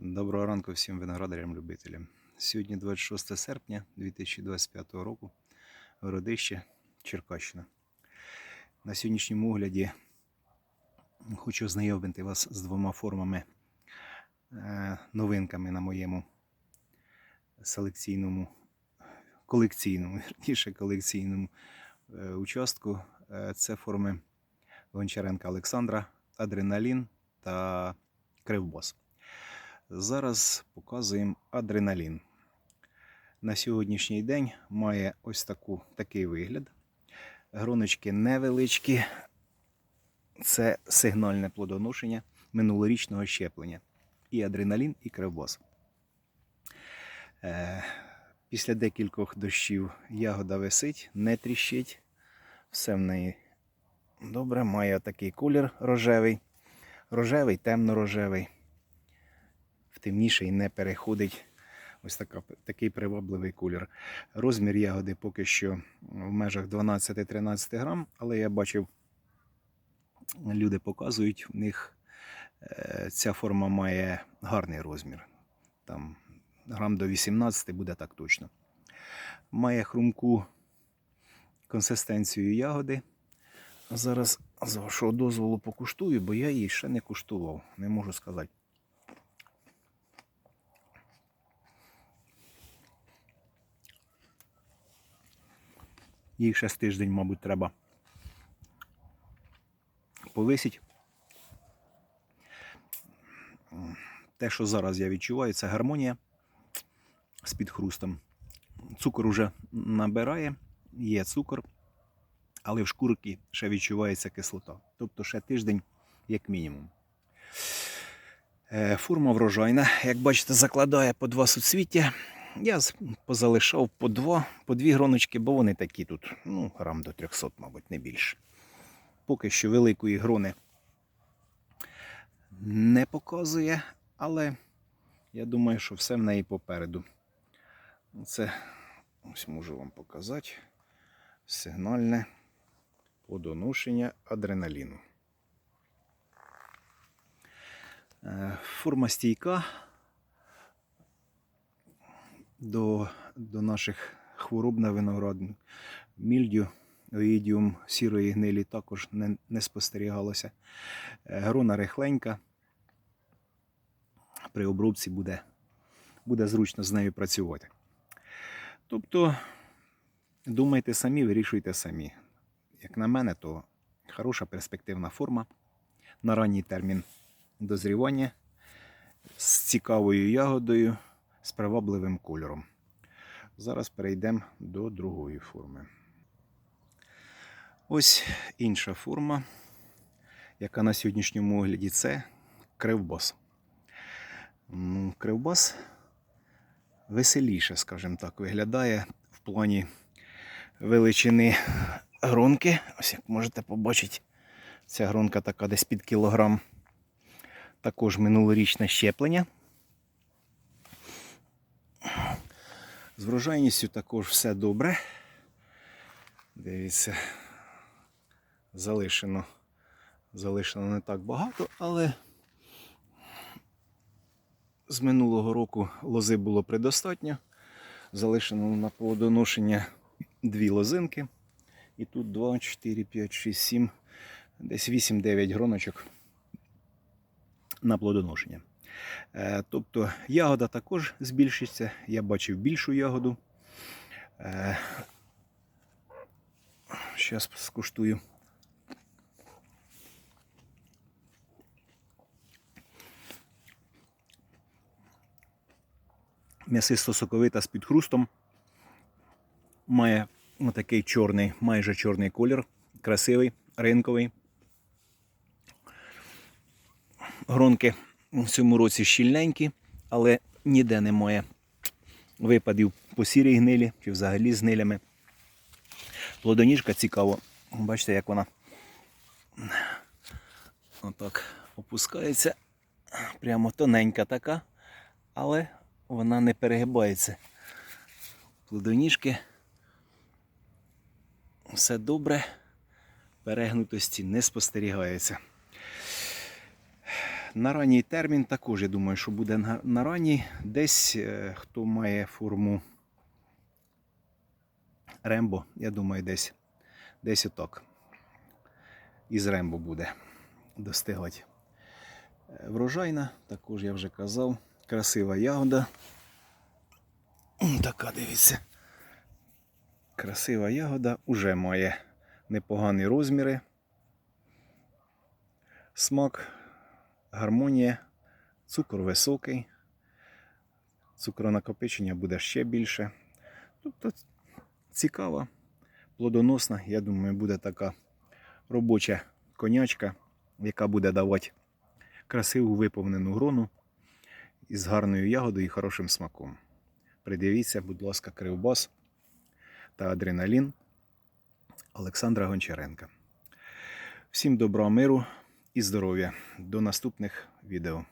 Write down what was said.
Доброго ранку всім виноградарям-любителям. Сьогодні 26 серпня 2025 року, Городище, Черкащина. На сьогоднішньому огляді хочу ознайомити вас з двома формами, е, новинками на моєму селекційному, колекційному, вірніше колекційному е, участку. Е, Це форми Гончаренка Олександра, Адреналін та Кривбос. Зараз показуємо адреналін. На сьогоднішній день має ось таку, такий вигляд. Гроночки невеличкі. Це сигнальне плодоношення минулорічного щеплення. І адреналін, і кривбос. Е, після декількох дощів ягода висить, не тріщить. Все в неї добре, має такий колір рожевий. Рожевий, темно-рожевий в темніший не переходить. Ось така, такий привабливий колір. Розмір ягоди поки що в межах 12-13 грам, але я бачив, люди показують, в них е, ця форма має гарний розмір. Там грам до 18 буде так точно. Має хрумку консистенцію ягоди. Зараз з вашого дозволу покуштую, бо я її ще не куштував, не можу сказати. Їх ще з тиждень, мабуть, треба повисить. Те, що зараз я відчуваю, це гармонія з підхрустом. Цукор уже набирає, є цукор, але в шкурці ще відчувається кислота. Тобто ще тиждень, як мінімум. Е, Форма врожайна, як бачите, закладає по два суцвіття. Я позалишав по два, по дві гроночки, бо вони такі тут, ну, грам до 300, мабуть, не більше. Поки що великої грони не показує, але я думаю, що все в неї попереду. Це ось можу вам показати сигнальне подоношення адреналіну. Е, Форма стійка до, до наших хвороб на виноградну. Мільдю, оїдіум сірої гнилі також не, не спостерігалося. Е, Грона рихленька. При обробці буде, буде зручно з нею працювати. Тобто, думайте самі, вирішуйте самі. Як на мене, то хороша перспективна форма на ранній термін дозрівання з цікавою ягодою, з привабливим кольором. Зараз перейдемо до другої форми. Ось інша форма, яка на сьогоднішньому огляді це кривбас. Кривбас веселіше, скажімо так, виглядає в плані величини гронки. Ось як можете побачити, ця гронка така десь під кілограм. Також минулорічне щеплення. З врожайністю також все добре. Дивіться, залишено, залишено не так багато, але з минулого року лози було предостатньо. Залишено на плодоношення дві лозинки. І тут 2, 4, 5, 6, 7, десь 8-9 гроночок на плодоношення. Е, Тобто ягода також збільшиться. Я бачив більшу ягоду. Зараз скуштую. М'ясисто соковита з підхрустом. Має отакий чорний, майже чорний колір, красивий, ринковий. Гронки в цьому році щільненькі, але ніде немає випадів по сірій гнилі чи взагалі з гнилями. Плодоніжка цікаво. Бачите, як вона отак опускається. Прямо тоненька така, але вона не перегибається. Плодоніжки. Все добре, перегнутості не спостерігається. На ранній термін також, я думаю, що буде на, ранній. Десь е, хто має форму Рембо, я думаю, десь, десь отак. Із Рембо буде достигати. Е, Врожайна, також я вже казав. Красива ягода. Така, дивіться. Красива ягода уже має непогані розміри. Смак, гармонія, цукор високий, цукронакопичення буде ще більше. Тобто цікава, плодоносна, я думаю, буде така робоча конячка, яка буде давати красиву виповнену грону із гарною ягодою і хорошим смаком. Придивіться, будь ласка, кривбас та адреналін Олександра Гончаренка. Всім доброго миру і здоров'я. До наступних відео.